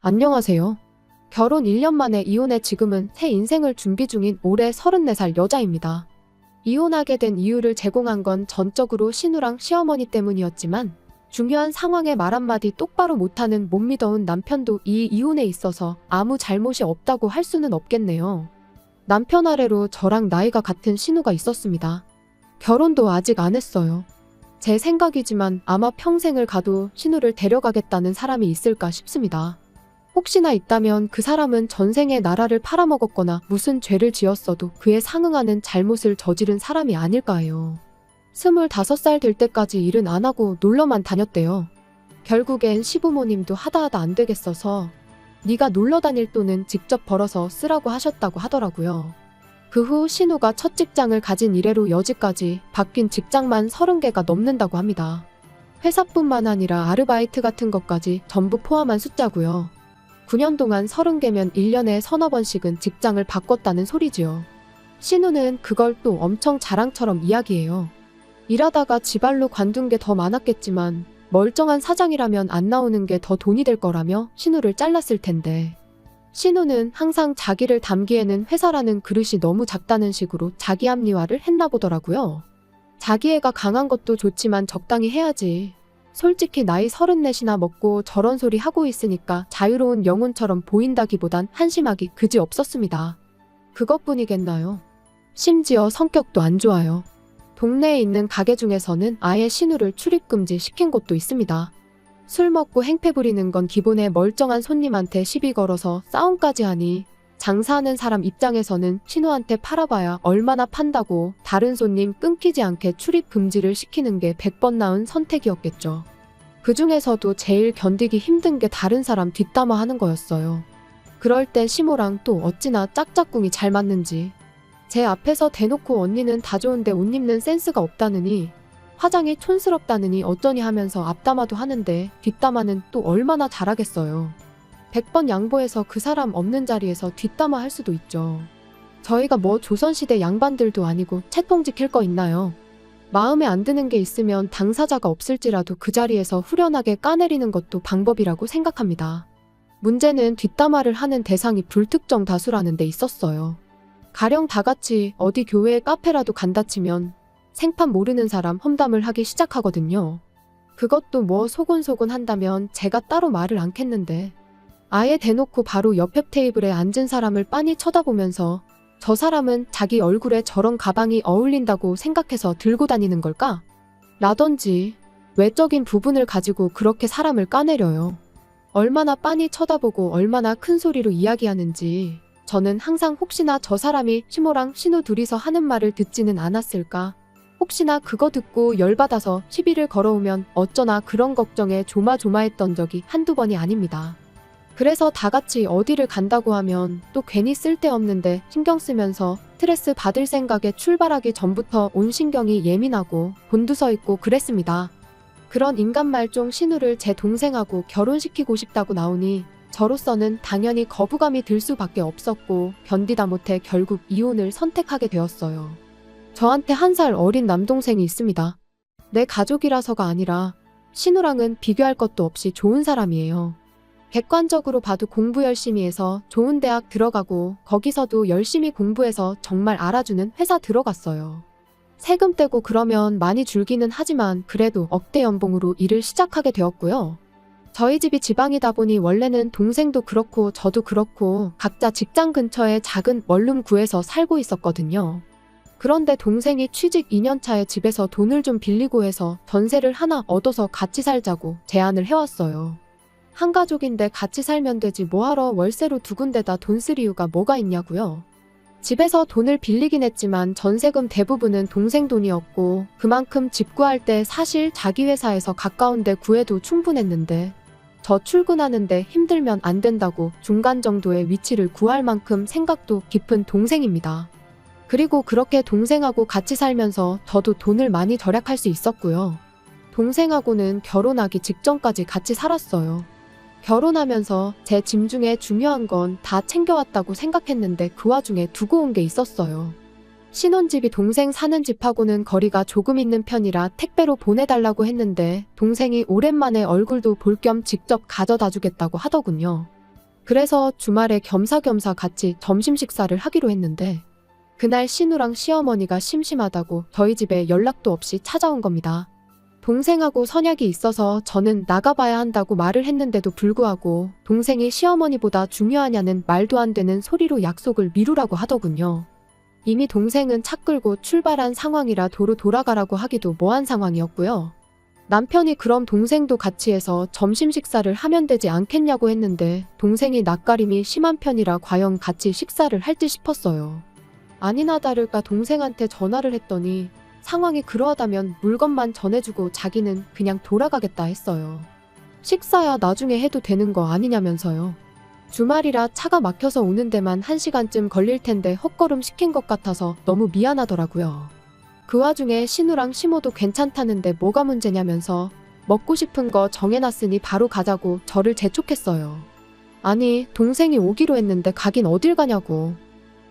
안녕하세요. 결혼 1년 만에 이혼해 지금은 새 인생을 준비 중인 올해 34살 여자입니다. 이혼하게 된 이유를 제공한 건 전적으로 신우랑 시어머니 때문이었지만 중요한 상황에 말 한마디 똑바로 못하는 못 믿어온 남편도 이 이혼에 있어서 아무 잘못이 없다고 할 수는 없겠네요. 남편 아래로 저랑 나이가 같은 신우가 있었습니다. 결혼도 아직 안 했어요. 제 생각이지만 아마 평생을 가도 신우를 데려가겠다는 사람이 있을까 싶습니다. 혹시나 있다면 그 사람은 전생에 나라를 팔아먹었거나 무슨 죄를 지었어도 그에 상응하는 잘못을 저지른 사람이 아닐까 해요. 25살 될 때까지 일은 안 하고 놀러만 다녔대요. 결국엔 시부모님도 하다하다 안 되겠어서 네가 놀러 다닐 돈은 직접 벌어서 쓰라고 하셨다고 하더라고요. 그 후 신우가 첫 직장을 가진 이래로 여지까지 바뀐 직장만 30개가 넘는다고 합니다. 회사뿐만 아니라 아르바이트 같은 것까지 전부 포함한 숫자고요. 9년 동안 30개면 1년에 서너 번씩은 직장을 바꿨다는 소리지요. 신우는 그걸 또 엄청 자랑처럼 이야기해요. 일하다가 지발로 관둔 게 더 많았겠지만 멀쩡한 사장이라면 안 나오는 게 더 돈이 될 거라며 신우를 잘랐을 텐데. 신우는 항상 자기를 담기에는 회사라는 그릇이 너무 작다는 식으로 자기 합리화를 했나 보더라고요. 자기애가 강한 것도 좋지만 적당히 해야지. 솔직히 나이 34이나 먹고 저런 소리 하고 있으니까 자유로운 영혼처럼 보인다기보단 한심하기 그지 없었습니다. 그것뿐이겠나요? 심지어 성격도 안 좋아요. 동네에 있는 가게 중에서는 아예 신우를 출입금지 시킨 곳도 있습니다. 술 먹고 행패 부리는 건 기본에 멀쩡한 손님한테 시비 걸어서 싸움까지 하니 장사하는 사람 입장에서는 신우한테 팔아봐야 얼마나 판다고 다른 손님 끊기지 않게 출입 금지를 시키는 게 100번 나은 선택이었겠죠. 그 중에서도 제일 견디기 힘든 게 다른 사람 뒷담화 하는 거였어요. 그럴 때 시모랑 또 어찌나 짝짝꿍이 잘 맞는지. 제 앞에서 대놓고 언니는 다 좋은데 옷 입는 센스가 없다느니 화장이 촌스럽다느니 어쩌니 하면서 앞담화도 하는데 뒷담화는 또 얼마나 잘하겠어요. 100번 양보해서 그 사람 없는 자리에서 뒷담화 할 수도 있죠. 저희가 뭐 조선시대 양반들도 아니고 채통 지킬 거 있나요? 마음에 안 드는 게 있으면 당사자가 없을지라도 그 자리에서 후련하게 까내리는 것도 방법이라고 생각합니다. 문제는 뒷담화를 하는 대상이 불특정 다수라는 데 있었어요. 가령 다 같이 어디 교회에 카페라도 간다 치면 생판 모르는 사람 험담을 하기 시작하거든요. 그것도 뭐 소곤소곤 한다면 제가 따로 말을 않겠는데 아예 대놓고 바로 옆에 테이블에 앉은 사람을 빤히 쳐다보면서 저 사람은 자기 얼굴에 저런 가방이 어울린다고 생각해서 들고 다니는 걸까? 라던지 외적인 부분을 가지고 그렇게 사람을 까내려요. 얼마나 빤히 쳐다보고 얼마나 큰 소리로 이야기하는지 저는 항상 혹시나 저 사람이 시모랑 신우 둘이서 하는 말을 듣지는 않았을까? 혹시나 그거 듣고 열받아서 시비를 걸어오면 어쩌나 그런 걱정에 조마조마했던 적이 한두 번이 아닙니다. 그래서 다 같이 어디를 간다고 하면 또 괜히 쓸데없는데 신경 쓰면서 스트레스 받을 생각에 출발하기 전부터 온 신경이 예민하고 곤두서 있고 그랬습니다. 그런 인간 말종 신우를 제 동생하고 결혼시키고 싶다고 나오니 저로서는 당연히 거부감이 들 수밖에 없었고 견디다 못해 결국 이혼을 선택하게 되었어요. 저한테 한 살 어린 남동생이 있습니다. 내 가족이라서가 아니라 신우랑은 비교할 것도 없이 좋은 사람이에요. 객관적으로 봐도 공부 열심히 해서 좋은 대학 들어가고 거기서도 열심히 공부해서 정말 알아주는 회사 들어갔어요. 세금 떼고 그러면 많이 줄기는 하지만 그래도 억대 연봉으로 일을 시작하게 되었고요. 저희 집이 지방이다 보니 원래는 동생도 그렇고 저도 그렇고 각자 직장 근처에 작은 원룸 구해서 살고 있었거든요. 그런데 동생이 취직 2년 차에 집에서 돈을 좀 빌리고 해서 전세를 하나 얻어서 같이 살자고 제안을 해왔어요. 한 가족인데 같이 살면 되지 뭐하러 월세로 두 군데다 돈 쓸 이유가 뭐가 있냐고요. 집에서 돈을 빌리긴 했지만 전세금 대부분은 동생 돈이었고 그만큼 집 구할 때 사실 자기 회사에서 가까운데 구해도 충분했는데 저 출근하는데 힘들면 안 된다고 중간 정도의 위치를 구할 만큼 생각도 깊은 동생입니다. 그리고 그렇게 동생하고 같이 살면서 저도 돈을 많이 절약할 수 있었고요. 동생하고는 결혼하기 직전까지 같이 살았어요. 결혼하면서 제 짐 중에 중요한 건 다 챙겨왔다고 생각했는데 그 와중에 두고 온 게 있었어요. 신혼집이 동생 사는 집하고는 거리가 조금 있는 편이라 택배로 보내달라고 했는데 동생이 오랜만에 얼굴도 볼 겸 직접 가져다 주겠다고 하더군요. 그래서 주말에 겸사겸사 같이 점심 식사를 하기로 했는데 그날 신우랑 시어머니가 심심하다고 저희 집에 연락도 없이 찾아온 겁니다. 동생하고 선약이 있어서 저는 나가봐야 한다고 말을 했는데도 불구하고 동생이 시어머니보다 중요하냐는 말도 안 되는 소리로 약속을 미루라고 하더군요. 이미 동생은 차 끌고 출발한 상황이라 도로 돌아가라고 하기도 뭐한 상황이었고요. 남편이 그럼 동생도 같이 해서 점심 식사를 하면 되지 않겠냐고 했는데 동생이 낯가림이 심한 편이라 과연 같이 식사를 할지 싶었어요. 아니나 다를까 동생한테 전화를 했더니 상황이 그러하다면 물건만 전해주고 자기는 그냥 돌아가겠다 했어요. 식사야 나중에 해도 되는 거 아니냐면서요. 주말이라 차가 막혀서 오는 데만 한시간쯤 걸릴 텐데 헛걸음 시킨 것 같아서 너무 미안하더라고요. 그 와중에 신우랑 시모도 괜찮다는데 뭐가 문제냐면서 먹고 싶은 거 정해놨으니 바로 가자고 저를 재촉했어요. 아니, 동생이 오기로 했는데 가긴 어딜 가냐고.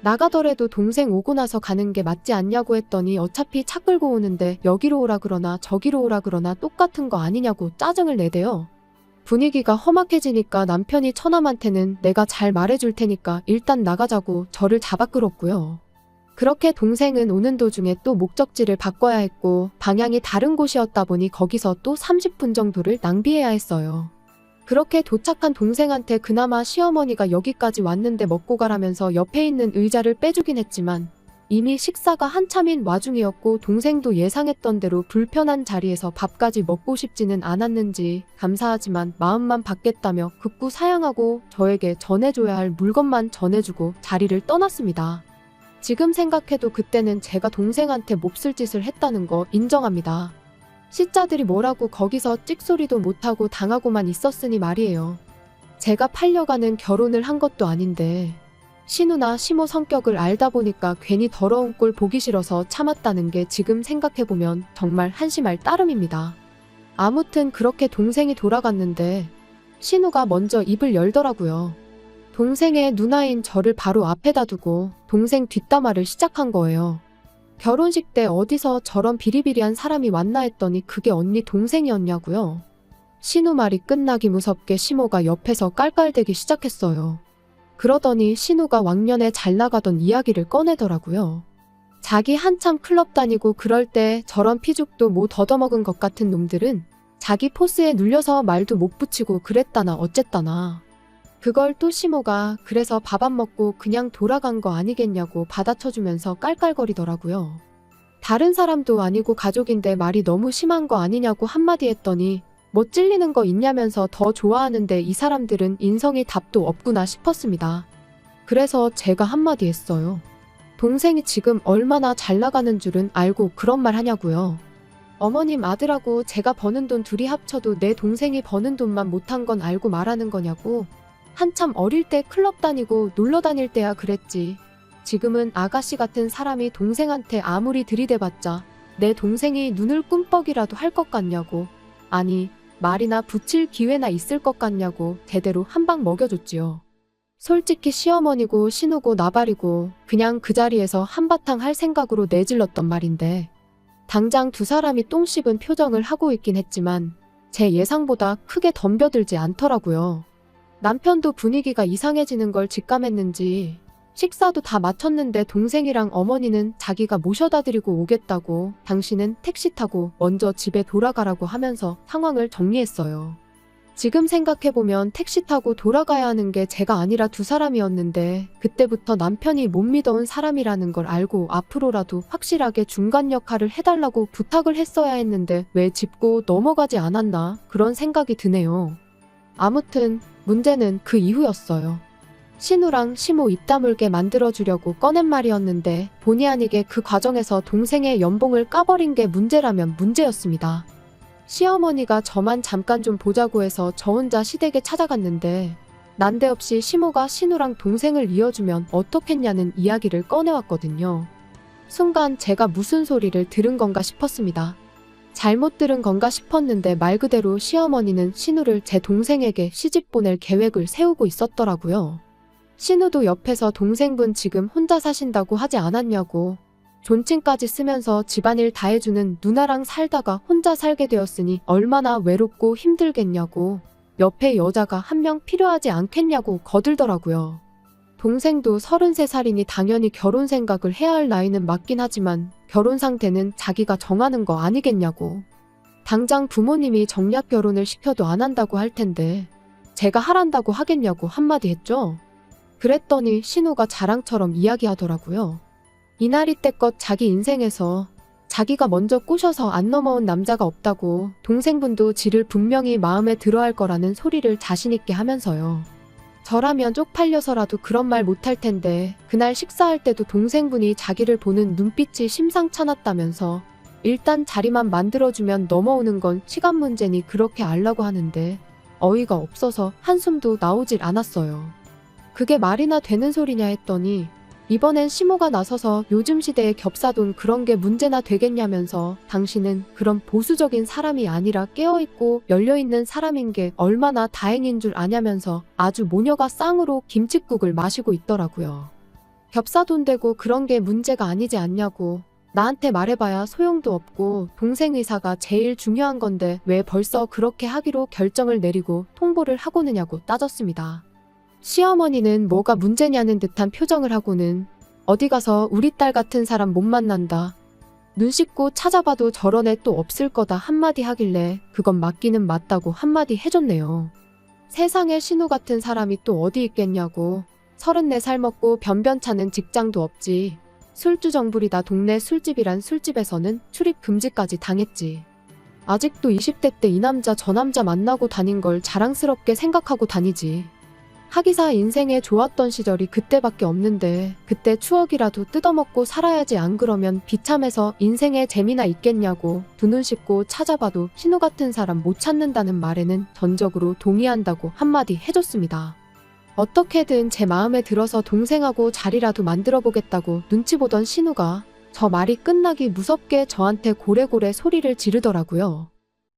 나가더라도 동생 오고 나서 가는 게 맞지 않냐고 했더니 어차피 차 끌고 오는데 여기로 오라 그러나 저기로 오라 그러나 똑같은 거 아니냐고 짜증을 내대요. 분위기가 험악해지니까 남편이 처남한테는 내가 잘 말해줄 테니까 일단 나가자고 저를 잡아 끌었고요. 그렇게 동생은 오는 도중에 또 목적지를 바꿔야 했고 방향이 다른 곳이었다 보니 거기서 또 30분 정도를 낭비해야 했어요. 그렇게 도착한 동생한테 그나마 시어머니가 여기까지 왔는데 먹고 가라면서 옆에 있는 의자를 빼주긴 했지만 이미 식사가 한참인 와중이었고 동생도 예상했던 대로 불편한 자리에서 밥까지 먹고 싶지는 않았는지 감사하지만 마음만 받겠다며 극구 사양하고 저에게 전해줘야 할 물건만 전해주고 자리를 떠났습니다. 지금 생각해도 그때는 제가 동생한테 몹쓸 짓을 했다는 거 인정합니다. 시자들이 뭐라고 거기서 찍소리도 못하고 당하고만 있었으니 말이에요. 제가 팔려가는 결혼을 한 것도 아닌데 신우나 시모 성격을 알다 보니까 괜히 더러운 꼴 보기 싫어서 참았다는 게 지금 생각해보면 정말 한심할 따름입니다. 아무튼 그렇게 동생이 돌아갔는데 신우가 먼저 입을 열더라고요. 동생의 누나인 저를 바로 앞에다 두고 동생 뒷담화를 시작한 거예요. 결혼식 때 어디서 저런 비리비리한 사람이 왔나 했더니 그게 언니 동생이었냐고요. 신우 말이 끝나기 무섭게 시모가 옆에서 깔깔대기 시작했어요. 그러더니 신우가 왕년에 잘 나가던 이야기를 꺼내더라고요. 자기 한참 클럽 다니고 그럴 때 저런 피죽도 뭐 더더먹은 것 같은 놈들은 자기 포스에 눌려서 말도 못 붙이고 그랬다나 어쨌다나. 그걸 또 시모가 그래서 밥 안 먹고 그냥 돌아간 거 아니겠냐고 받아쳐주면서 깔깔거리더라고요. 다른 사람도 아니고 가족인데 말이 너무 심한 거 아니냐고 한마디 했더니 뭐 찔리는 거 있냐면서 더 좋아하는데 이 사람들은 인성이 답도 없구나 싶었습니다. 그래서 제가 한마디 했어요. 동생이 지금 얼마나 잘 나가는 줄은 알고 그런 말 하냐고요. 어머님 아들하고 제가 버는 돈 둘이 합쳐도 내 동생이 버는 돈만 못한 건 알고 말하는 거냐고. 한참 어릴 때 클럽 다니고 놀러 다닐 때야 그랬지. 지금은 아가씨 같은 사람이 동생한테 아무리 들이대봤자 내 동생이 눈을 꿈뻑이라도 할 것 같냐고. 아니, 말이나 붙일 기회나 있을 것 같냐고 제대로 한 방 먹여줬지요. 솔직히 시어머니고 신우고 나발이고 그냥 그 자리에서 한바탕 할 생각으로 내질렀던 말인데 당장 두 사람이 똥 씹은 표정을 하고 있긴 했지만 제 예상보다 크게 덤벼들지 않더라고요. 남편도 분위기가 이상해지는 걸 직감했는지 식사도 다 마쳤는데 동생이랑 어머니는 자기가 모셔다 드리고 오겠다고 당신은 택시 타고 먼저 집에 돌아가라고 하면서 상황을 정리했어요. 지금 생각해보면 택시 타고 돌아가야 하는 게 제가 아니라 두 사람이었는데 그때부터 남편이 못 믿어온 사람이라는 걸 알고 앞으로라도 확실하게 중간 역할을 해달라고 부탁을 했어야 했는데 왜 짚고 넘어가지 않았나 그런 생각이 드네요. 아무튼 문제는 그 이후였어요. 신우랑 시모 입 다물게 만들어주려고 꺼낸 말이었는데 본의 아니게 그 과정에서 동생의 연봉을 까버린 게 문제라면 문제였습니다. 시어머니가 저만 잠깐 좀 보자고 해서 저 혼자 시댁에 찾아갔는데 난데없이 시모가 신우랑 동생을 이어주면 어떻겠냐는 이야기를 꺼내왔거든요. 순간 제가 무슨 소리를 들은 건가 싶었습니다. 잘못 들은 건가 싶었는데 말 그대로 시어머니는 신우를 제 동생에게 시집 보낼 계획을 세우고 있었더라고요. 신우도 옆에서 동생분 지금 혼자 사신다고 하지 않았냐고 존칭까지 쓰면서 집안일 다 해주는 누나랑 살다가 혼자 살게 되었으니 얼마나 외롭고 힘들겠냐고 옆에 여자가 한 명 필요하지 않겠냐고 거들더라고요. 동생도 33살이니 당연히 결혼 생각을 해야 할 나이는 맞긴 하지만 결혼 상태는 자기가 정하는 거 아니겠냐고. 당장 부모님이 정략 결혼을 시켜도 안 한다고 할 텐데 제가 하란다고 하겠냐고 한마디 했죠. 그랬더니 신우가 자랑처럼 이야기하더라고요. 이날이 때껏 자기 인생에서 자기가 먼저 꼬셔서 안 넘어온 남자가 없다고 동생분도 지를 분명히 마음에 들어 할 거라는 소리를 자신있게 하면서요. 저라면 쪽팔려서라도 그런 말 못할 텐데 그날 식사할 때도 동생분이 자기를 보는 눈빛이 심상찮았다면서 일단 자리만 만들어주면 넘어오는 건 시간 문제니 그렇게 알라고 하는데 어이가 없어서 한숨도 나오질 않았어요. 그게 말이나 되는 소리냐 했더니 이번엔 시모가 나서서 요즘 시대에 겹사돈 그런 게 문제나 되겠냐면서 당신은 그런 보수적인 사람이 아니라 깨어있고 열려있는 사람인 게 얼마나 다행인 줄 아냐면서 아주 모녀가 쌍으로 김칫국을 마시고 있더라고요. 겹사돈 되고 그런 게 문제가 아니지 않냐고 나한테 말해봐야 소용도 없고 동생 의사가 제일 중요한 건데 왜 벌써 그렇게 하기로 결정을 내리고 통보를 하고느냐고 따졌습니다. 시어머니는 뭐가 문제냐는 듯한 표정을 하고는 어디 가서 우리 딸 같은 사람 못 만난다. 눈 씻고 찾아봐도 저런 애 또 없을 거다 한마디 하길래 그건 맞기는 맞다고 한마디 해줬네요. 세상에 신우 같은 사람이 또 어디 있겠냐고. 34살 먹고 변변찮은 직장도 없지. 술주 정부리다 동네 술집이란 술집에서는 출입 금지까지 당했지. 아직도 20대 때 이 남자 저 남자 만나고 다닌 걸 자랑스럽게 생각하고 다니지. 하기사 인생에 좋았던 시절이 그때밖에 없는데 그때 추억이라도 뜯어먹고 살아야지 안 그러면 비참해서 인생에 재미나 있겠냐고 두 눈 씻고 찾아봐도 신우 같은 사람 못 찾는다는 말에는 전적으로 동의한다고 한마디 해줬습니다. 어떻게든 제 마음에 들어서 동생하고 자리라도 만들어 보겠다고 눈치 보던 신우가 저 말이 끝나기 무섭게 저한테 고래고래 소리를 지르더라고요.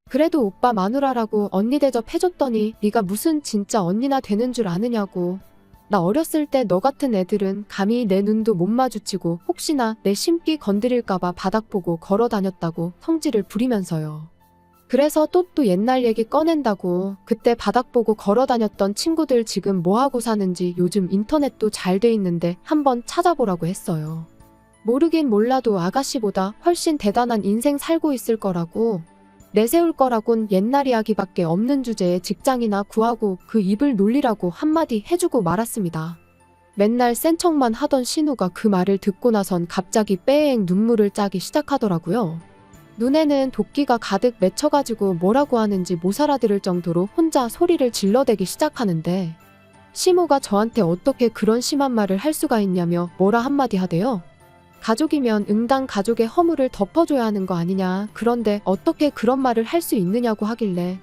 그래도 오빠 마누라라고 언니 대접 해줬더니 네가 무슨 진짜 언니나 되는 줄 아느냐고. 나 어렸을 때 너 같은 애들은 감히 내 눈도 못 마주치고 혹시나 내 심기 건드릴까봐 바닥 보고 걸어 다녔다고 성질을 부리면서요. 그래서 또 또 옛날 얘기 꺼낸다고 그때 바닥 보고 걸어 다녔던 친구들 지금 뭐하고 사는지 요즘 인터넷도 잘 돼 있는데 한번 찾아보라고 했어요. 모르긴 몰라도 아가씨보다 훨씬 대단한 인생 살고 있을 거라고 내세울 거라곤 옛날 이야기밖에 없는 주제에 직장이나 구하고 그 입을 놀리라고 한마디 해주고 말았습니다. 맨날 센 척만 하던 신우가 그 말을 듣고 나선 갑자기 빼앵 눈물을 짜기 시작하더라고요. 눈에는 도끼가 가득 맺혀가지고 뭐라고 하는지 못 알아들을 정도로 혼자 소리를 질러대기 시작하는데 시모가 저한테 어떻게 그런 심한 말을 할 수가 있냐며 뭐라 한마디 하대요. 가족이면 응당 가족의 허물을 덮어줘야 하는 거 아니냐. 그런데 어떻게 그런 말을 할 수 있느냐고 하길래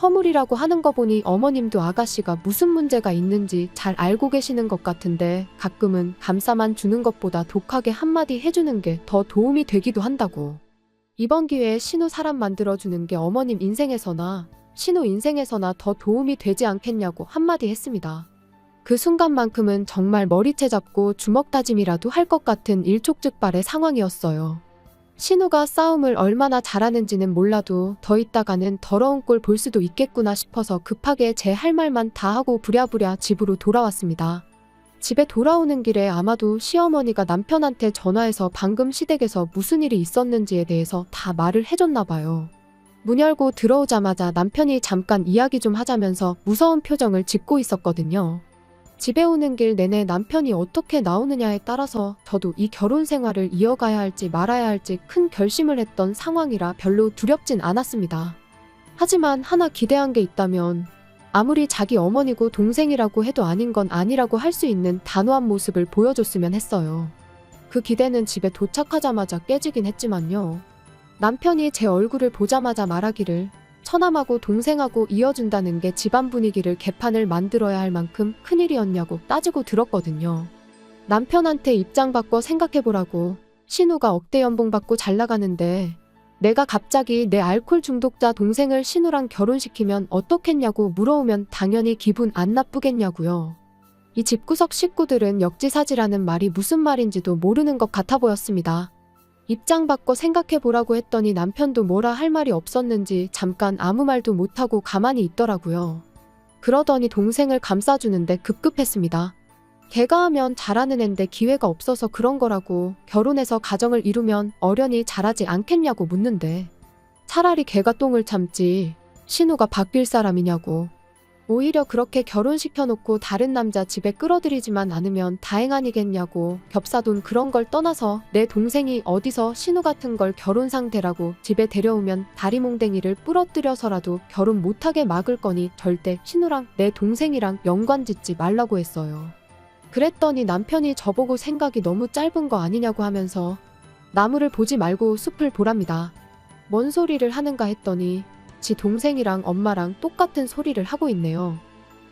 허물이라고 하는 거 보니 어머님도 아가씨가 무슨 문제가 있는지 잘 알고 계시는 것 같은데 가끔은 감싸만 주는 것보다 독하게 한마디 해주는 게 더 도움이 되기도 한다고. 이번 기회에 신우 사람 만들어주는 게 어머님 인생에서나 신우 인생에서나 더 도움이 되지 않겠냐고 한마디 했습니다. 그 순간만큼은 정말 머리채 잡고 주먹 다짐이라도 할 것 같은 일촉즉발의 상황이었어요. 신우가 싸움을 얼마나 잘하는지는 몰라도 더 있다가는 더러운 꼴 볼 수도 있겠구나 싶어서 급하게 제 할 말만 다 하고 부랴부랴 집으로 돌아왔습니다. 집에 돌아오는 길에 아마도 시어머니가 남편한테 전화해서 방금 시댁에서 무슨 일이 있었는지에 대해서 다 말을 해줬나 봐요. 문 열고 들어오자마자 남편이 잠깐 이야기 좀 하자면서 무서운 표정을 짓고 있었거든요. 집에 오는 길 내내 남편이 어떻게 나오느냐에 따라서 저도 이 결혼 생활을 이어가야 할지 말아야 할지 큰 결심을 했던 상황이라 별로 두렵진 않았습니다. 하지만 하나 기대한 게 있다면 아무리 자기 어머니고 동생이라고 해도 아닌 건 아니라고 할 수 있는 단호한 모습을 보여줬으면 했어요. 그 기대는 집에 도착하자마자 깨지긴 했지만요. 남편이 제 얼굴을 보자마자 말하기를 처남하고 동생하고 이어준다는 게 집안 분위기를 개판을 만들어야 할 만큼 큰일이었냐고 따지고 들었거든요. 남편한테 입장 바꿔 생각해보라고 신우가 억대 연봉 받고 잘 나가는데 내가 갑자기 내 알코올 중독자 동생을 신우랑 결혼시키면 어떻겠냐고 물어오면 당연히 기분 안 나쁘겠냐고요. 이 집구석 식구들은 역지사지라는 말이 무슨 말인지도 모르는 것 같아 보였습니다. 입장 바꿔 생각해 보라고 했더니 남편도 뭐라 할 말이 없었는지 잠깐 아무 말도 못하고 가만히 있더라고요. 그러더니 동생을 감싸주는데 급급했습니다. 걔가 하면 잘하는 앤데 기회가 없어서 그런 거라고 결혼해서 가정을 이루면 어련히 잘하지 않겠냐고 묻는데 차라리 걔가 똥을 참지 신우가 바뀔 사람이냐고 오히려 그렇게 결혼시켜놓고 다른 남자 집에 끌어들이지만 않으면 다행 아니겠냐고 겹사돈 그런 걸 떠나서 내 동생이 어디서 신우 같은 걸 결혼 상대라고 집에 데려오면 다리몽댕이를 부러뜨려서라도 결혼 못하게 막을 거니 절대 신우랑 내 동생이랑 연관 짓지 말라고 했어요. 그랬더니 남편이 저보고 생각이 너무 짧은 거 아니냐고 하면서 나무를 보지 말고 숲을 보랍니다. 뭔 소리를 하는가 했더니 지 동생이랑 엄마랑 똑같은 소리를 하고 있네요.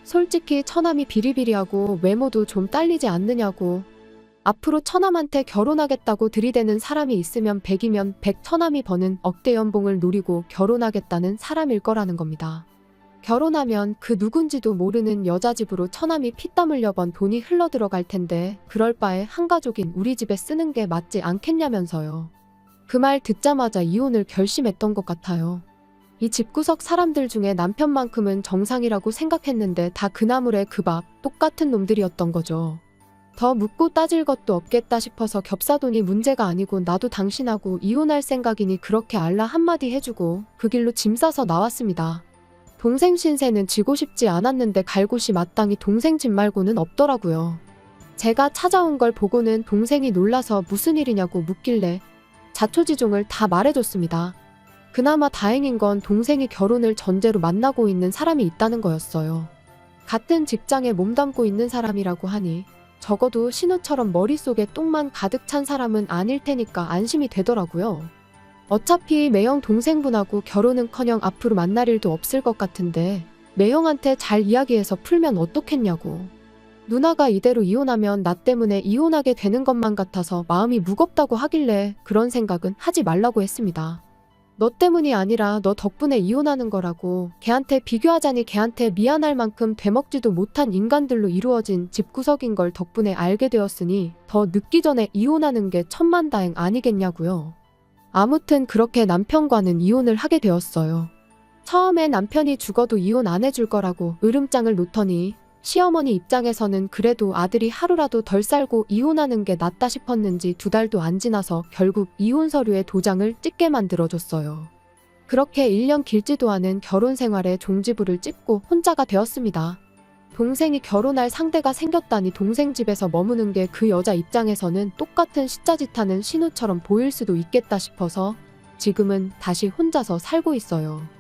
솔직히 처남이 비리비리하고 외모도 좀 딸리지 않느냐고. 앞으로 처남한테 결혼하겠다고 들이대는 사람이 있으면 백이면 백 처남이 버는 억대 연봉을 노리고 결혼하겠다는 사람일 거라는 겁니다. 결혼하면 그 누군지도 모르는 여자 집으로 처남이 피땀 흘려 번 돈이 흘러 들어갈 텐데 그럴 바에 한 가족인 우리 집에 쓰는 게 맞지 않겠냐면서요. 그 말 듣자마자 이혼을 결심했던 것 같아요. 이 집구석 사람들 중에 남편만큼은 정상이라고 생각했는데 다 그나물의 그 밥 똑같은 놈들이었던 거죠. 더 묻고 따질 것도 없겠다 싶어서 겹사돈이 문제가 아니고 나도 당신하고 이혼할 생각이니 그렇게 알라 한마디 해주고 그 길로 짐 싸서 나왔습니다. 동생 신세는 지고 싶지 않았는데 갈 곳이 마땅히 동생 집 말고는 없더라고요. 제가 찾아온 걸 보고는 동생이 놀라서 무슨 일이냐고 묻길래 자초지종을 다 말해줬습니다. 그나마 다행인 건 동생이 결혼을 전제로 만나고 있는 사람이 있다는 거였어요. 같은 직장에 몸담고 있는 사람이라고 하니 적어도 신우처럼 머릿속에 똥만 가득 찬 사람은 아닐 테니까 안심이 되더라고요. 어차피 매형 동생분하고 결혼은커녕 앞으로 만날 일도 없을 것 같은데 매형한테 잘 이야기해서 풀면 어떻겠냐고. 누나가 이대로 이혼하면 나 때문에 이혼하게 되는 것만 같아서 마음이 무겁다고 하길래 그런 생각은 하지 말라고 했습니다. 너 때문이 아니라 너 덕분에 이혼하는 거라고 걔한테 비교하자니 걔한테 미안할 만큼 되먹지도 못한 인간들로 이루어진 집구석인 걸 덕분에 알게 되었으니 더 늦기 전에 이혼하는 게 천만다행 아니겠냐고요. 아무튼 그렇게 남편과는 이혼을 하게 되었어요. 처음에 남편이 죽어도 이혼 안 해줄 거라고 으름장을 놓더니 시어머니 입장에서는 그래도 아들이 하루라도 덜 살고 이혼하는 게 낫다 싶었는지 두 달도 안 지나서 결국 이혼 서류에 도장을 찍게 만들어줬어요. 그렇게 1년 길지도 않은 결혼 생활에 종지부를 찍고 혼자가 되었습니다. 동생이 결혼할 상대가 생겼다니 동생 집에서 머무는 게 그 여자 입장에서는 똑같은 시짜짓하는 신우처럼 보일 수도 있겠다 싶어서 지금은 다시 혼자서 살고 있어요.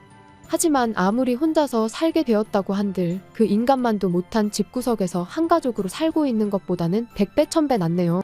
하지만 아무리 혼자서 살게 되었다고 한들 그 인간만도 못한 집구석에서 한 가족으로 살고 있는 것보다는 백배 천배 낫네요.